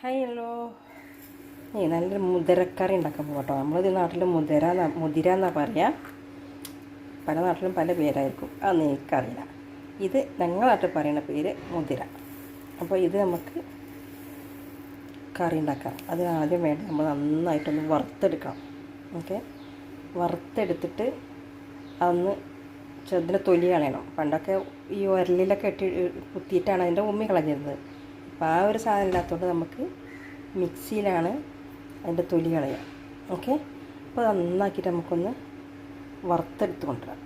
Hi hello. ഏ നല്ലൊരു മുതിരക്കറി ഉണ്ടാക്കാൻ പോകട്ടോ നമ്മളിത് നാട്ടിൽ മുതിര മുതിര എന്നാ പറയുക പല നാട്ടിലും പല പേരായിരിക്കും. അതൊന്നും എനിക്കറിയില്ല. ഇത് ഞങ്ങളുടെ നാട്ടിൽ പറയുന്ന പേര് മുതിര. അപ്പോൾ ഇത് നമുക്ക് കറി ഉണ്ടാക്കാം. അതിന് ആദ്യം വേണ്ട നമ്മൾ നന്നായിട്ടൊന്ന് വറുത്തെടുക്കണം. ഓക്കെ? വറുത്തെടുത്തിട്ട് അതൊന്ന് ചെറുതിന്റെ തൊലി കളയണം. പണ്ടൊക്കെ ഈ ഉരലിലൊക്കെ ഇട്ട് കുത്തിയിട്ടാണ് അതിന്റെ ഉമ്മി കളഞ്ഞിരുന്നത്. അപ്പോൾ ആ ഒരു സാധനം ഇല്ലാത്തതുകൊണ്ട് നമുക്ക് മിക്സിയിലാണ് അതിന്റെ തൊലി കളയുക ഓക്കെ? അപ്പോൾ അത് നന്നാക്കിയിട്ട് നമുക്കൊന്ന് വറുത്തെടുത്ത് കൊണ്ടുവരാം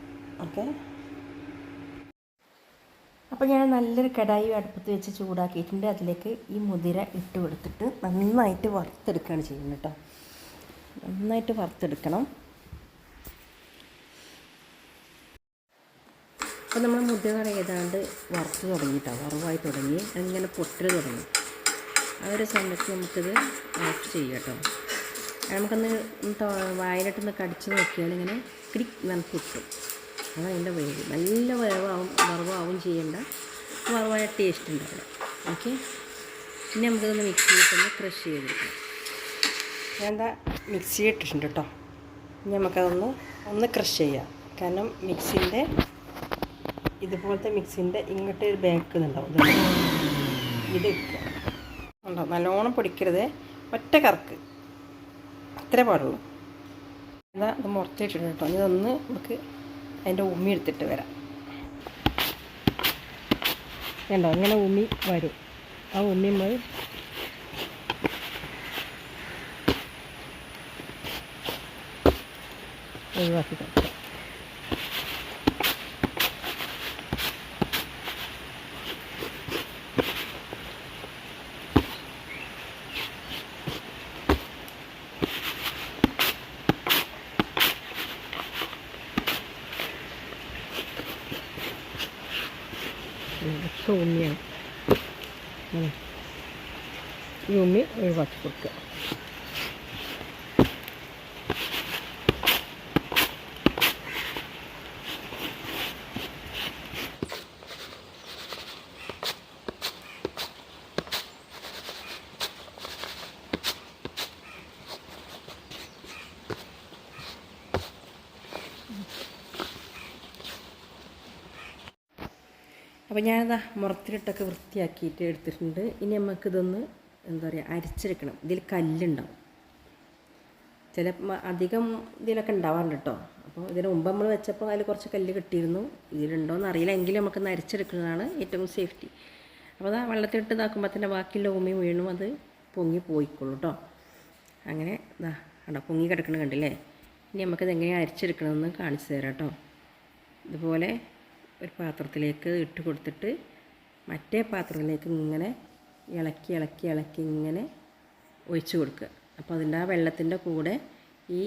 ഓക്കെ? അപ്പോൾ ഞാൻ നല്ലൊരു കടായി അടുപ്പത്ത് വെച്ച് ചൂടാക്കിയിട്ടുണ്ട് അതിലേക്ക് ഈ മുതിര ഇട്ട് കൊടുത്തിട്ട് നന്നായിട്ട് വറുത്തെടുക്കുകയാണ് ചെയ്യുന്നത് കേട്ടോ. നന്നായിട്ട് വറുത്തെടുക്കണം. അപ്പോൾ നമ്മൾ മുതിര ഏതാണ്ട് വറുത്ത് തുടങ്ങിയിട്ടോ. വറവായി തുടങ്ങി. അതിങ്ങനെ പൊട്ടൽ തുടങ്ങി. ആ ഒരു സമയത്ത് നമുക്കിത് ഓഫ് ചെയ്യാം കേട്ടോ. നമുക്കൊന്ന് വായിലിട്ടൊന്ന് കടിച്ച് നോക്കിയാൽ ഇങ്ങനെ ക്രിക് നമുക്ക് കിട്ടും അതാണ് അതിന്റെ വേവ്. നല്ല വേവാവും വറവാവും ചെയ്യേണ്ട വറവായ ടേസ്റ്റ് ഉണ്ടാവില്ല ഓക്കെ ഇനി നമുക്കിതൊന്ന് മിക്സ് ചെയ്തിട്ടൊന്ന് ക്രഷ് ചെയ്തെടുക്കാം. എന്താ മിക്സി ഇട്ടിട്ടുണ്ട് കേട്ടോ. ഇനി നമുക്കതൊന്ന് ഒന്ന് ക്രഷ് ചെയ്യാം. കാരണം മിക്സിന്റെ ഇതുപോലത്തെ മിക്സിന്റെ ഇങ്ങോട്ട് ഒരു ബാക്ക് ഇതുണ്ടാവും. ഇത് ഇത് ഉണ്ടോ നല്ലോണം പൊടിക്കരുത്. ഒറ്റ കറക്ക്. അത്രേ പാടുള്ളൂ. എന്നാൽ അത് മുറച്ചിട്ടുണ്ട് കേട്ടോ. ഇതൊന്ന് നമുക്ക് അതിന്റെ ഉമ്മി എടുത്തിട്ട് വരാം. കണ്ടോ? അങ്ങനെ ഉമ്മി വരും. ആ ഉമ്മി നമ്മൾ ഒഴിവാക്കി കൊടുക്കാം. ഉം. ഈ ഉമ്മി ഒഴിവാക്കി കൊടുക്കുക അപ്പോൾ ഞാനത് മുറത്തിലിട്ടൊക്കെ വൃത്തിയാക്കിയിട്ട് എടുത്തിട്ടുണ്ട്. ഇനി നമുക്കിതൊന്ന് എന്താ പറയുക അരിച്ചെടുക്കണം. ഇതിൽ കല്ലുണ്ടാവും. ചില അധികം ഇതിലൊക്കെ ഉണ്ടാവാറുണ്ട് കേട്ടോ അപ്പോൾ ഇതിന് മുമ്പ് നമ്മൾ വെച്ചപ്പോൾ അതിൽ കുറച്ച് കല്ല് കിട്ടിയിരുന്നു. ഇതിലുണ്ടോയെന്ന് അറിയില്ല. എങ്കിലും നമുക്കൊന്ന് അരിച്ചെടുക്കുന്നതാണ് ഏറ്റവും സേഫ്റ്റി. അപ്പോൾ അതാ വെള്ളത്തിലിട്ട് ഇതാക്കുമ്പോൾ തന്നെ ബാക്കിയുള്ള ഉമ്മയും വീണും അത് പൊങ്ങി പോയിക്കോളൂ കേട്ടോ അങ്ങനെ ഇതാ കണ്ടോ പൊങ്ങി കിടക്കണ കണ്ടില്ലേ? ഇനി നമുക്കിത് എങ്ങനെയാണ് അരിച്ചെടുക്കണമെന്ന് കാണിച്ചു തരാം കേട്ടോ ഇതുപോലെ ഒരു പാത്രത്തിലേക്ക് ഇട്ട് കൊടുത്തിട്ട് മറ്റേ പാത്രത്തിലേക്ക് ഇങ്ങനെ ഇളക്കി ഇളക്കി ഇളക്കി ഇങ്ങനെ ഒഴിച്ചു കൊടുക്കുക. അപ്പോൾ അതിന്റെ ആ വെള്ളത്തിന്റെ കൂടെ ഈ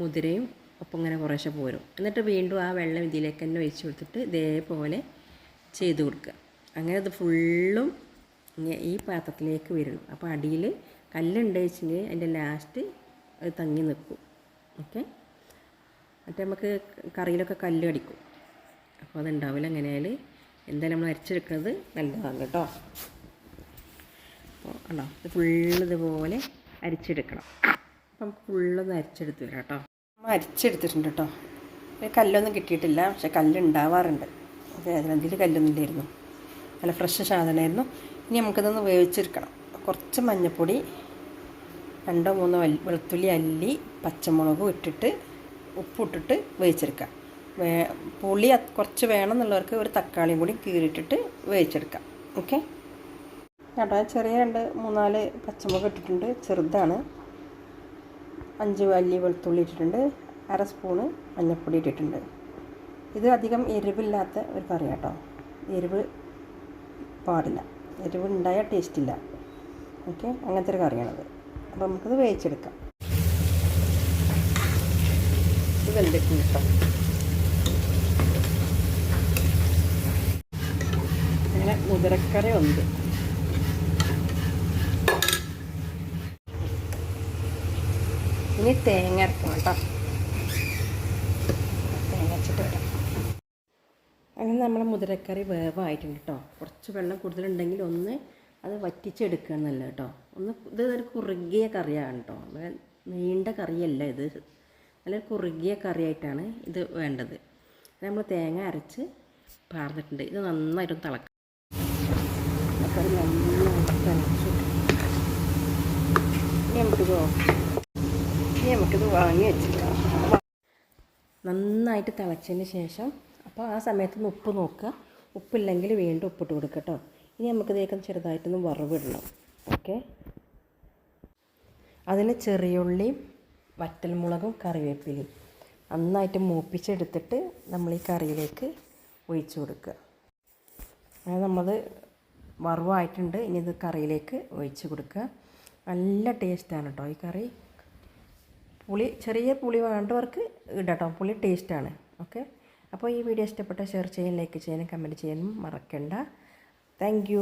മുതിരയും ഒപ്പം ഇങ്ങനെ കുറേശ്ശെ പോരും. എന്നിട്ട് വീണ്ടും ആ വെള്ളം ഇതിലേക്ക് തന്നെ ഒഴിച്ചു കൊടുത്തിട്ട് ഇതേപോലെ ചെയ്ത് കൊടുക്കുക. അങ്ങനെ അത് ഫുള്ളും ഈ പാത്രത്തിലേക്ക് വരണം അപ്പോൾ അടിയിൽ കല്ലുണ്ട് വെച്ചെങ്കിൽ അതിന്റെ ലാസ്റ്റ് അത് തങ്ങി നിൽക്കും. ഓക്കെ? മറ്റേ നമുക്ക് കറിയിലൊക്കെ കല്ല് കടിക്കും. അപ്പോൾ അതുണ്ടാവില്ല എങ്ങനെയാൽ എന്തായാലും നമ്മൾ അരച്ചെടുക്കുന്നത് നല്ലതാണ് കേട്ടോ. അപ്പോൾ ഉണ്ടോ ഇത് ഫുള്ള് ഇതുപോലെ അരിച്ചെടുക്കണം. അപ്പം നമുക്ക് ഫുള്ളൊന്ന് അരിച്ചെടുത്ത് വരാം കേട്ടോ. നമ്മൾ അരിച്ചെടുത്തിട്ടുണ്ട് കേട്ടോ. ഒരു കല്ലൊന്നും കിട്ടിയിട്ടില്ല പക്ഷെ കല്ലുണ്ടാവാറുണ്ട്. അതെ അതിൽ കല്ലൊന്നും ഇല്ലായിരുന്നു നല്ല ഫ്രഷ് സാധനമായിരുന്നു. ഇനി നമുക്കിതൊന്ന് വേവിച്ചെടുക്കണം. കുറച്ച് മഞ്ഞൾപ്പൊടി രണ്ടോ മൂന്നോ വെളുത്തുള്ളി അല്ലി പച്ചമുളകും ഇട്ടിട്ട് ഉപ്പിട്ടിട്ട് വേവിച്ചെടുക്കാം. വേ പുളി കുറച്ച് വേണം എന്നുള്ളവർക്ക് ഒരു തക്കാളിയും കൂടി കീറിയിട്ടിട്ട് വേവിച്ചെടുക്കാം. ഓക്കെ? കേട്ടോ ചെറിയ രണ്ട് മൂന്നാൽ പച്ചമുളക് ഇട്ടിട്ടുണ്ട്. ചെറുതാണ്. അഞ്ച് വലിയ വെളുത്തുള്ളി ഇട്ടിട്ടുണ്ട്. അര സ്പൂണ് മഞ്ഞൾപ്പൊടി ഇട്ടിട്ടുണ്ട്. ഇത് അധികം എരിവില്ലാത്ത ഒരു കറി കേട്ടോ എരിവ് പാടില്ല. എരിവ് ഉണ്ടായാൽ ടേസ്റ്റ് ഇല്ല. ഓക്കെ? അങ്ങനത്തെ ഒരു കറിയാണത്. അപ്പോൾ നമുക്കത് വേവിച്ചെടുക്കാം. ഇത് വെന്തിട്ടുണ്ട് കേട്ടോ. അങ്ങനെ മുതിരക്കറി ഉണ്ട് ഇനി തേങ്ങ അരക്കണം കേട്ടോ. തേങ്ങ അരച്ചിട്ട് വരാം. അങ്ങനെ നമ്മുടെ മുതിരക്കറി വേവായിട്ടുണ്ട് കേട്ടോ. കുറച്ച് വെള്ളം കൂടുതലുണ്ടെങ്കിൽ ഒന്ന് അത് വറ്റിച്ചെടുക്കണമെന്നല്ല കേട്ടോ. ഒന്ന് ഇത് ഒരു കുറുകിയ കറിയാണ് കേട്ടോ. നീണ്ട കറിയല്ല ഇത്. നല്ല കുറുകിയ കറിയായിട്ടാണ് ഇത് വേണ്ടത്. നമ്മൾ തേങ്ങ അരച്ച് പാർന്നിട്ടുണ്ട്. ഇത് നന്നായിട്ട് തിളക്കാം കറി നന്നായിട്ട് തിളച്ചു ഇനി നന്നായിട്ട് തിളച്ചതിന് ശേഷം അപ്പോൾ ആ സമയത്ത് ഉപ്പ് നോക്കുക. ഉപ്പില്ലെങ്കിൽ വീണ്ടും ഉപ്പിട്ട് കൊടുക്കുക കേട്ടോ. ഇനി നമുക്കിതേക്കും ചെറുതായിട്ടൊന്ന് വറവിടണം. ഓക്കെ. അതിന് ചെറിയുള്ളിയും വറ്റൽമുളകും കറിവേപ്പിലയും നന്നായിട്ട് മൂപ്പിച്ചെടുത്തിട്ട് നമ്മൾ ഈ കറിയിലേക്ക് ഒഴിച്ചു കൊടുക്കുക. അങ്ങനെ നമ്മൾ വറവായിട്ടുണ്ട്. ഇനി ഇത് കറിയിലേക്ക് ഒഴിച്ച് കൊടുക്കുക. നല്ല ടേസ്റ്റാണ് കേട്ടോ ഈ കറി. പുളി ചെറിയ പുളി വേണ്ടവർക്ക് ഇടട്ടോ. പുളി ടേസ്റ്റാണ്. ഓക്കെ? അപ്പോൾ ഈ വീഡിയോ ഇഷ്ടപ്പെട്ട ഷെയർ ചെയ്യാൻ ലൈക്ക് ചെയ്യാനും കമന്റ് ചെയ്യാനും മറക്കണ്ട. താങ്ക്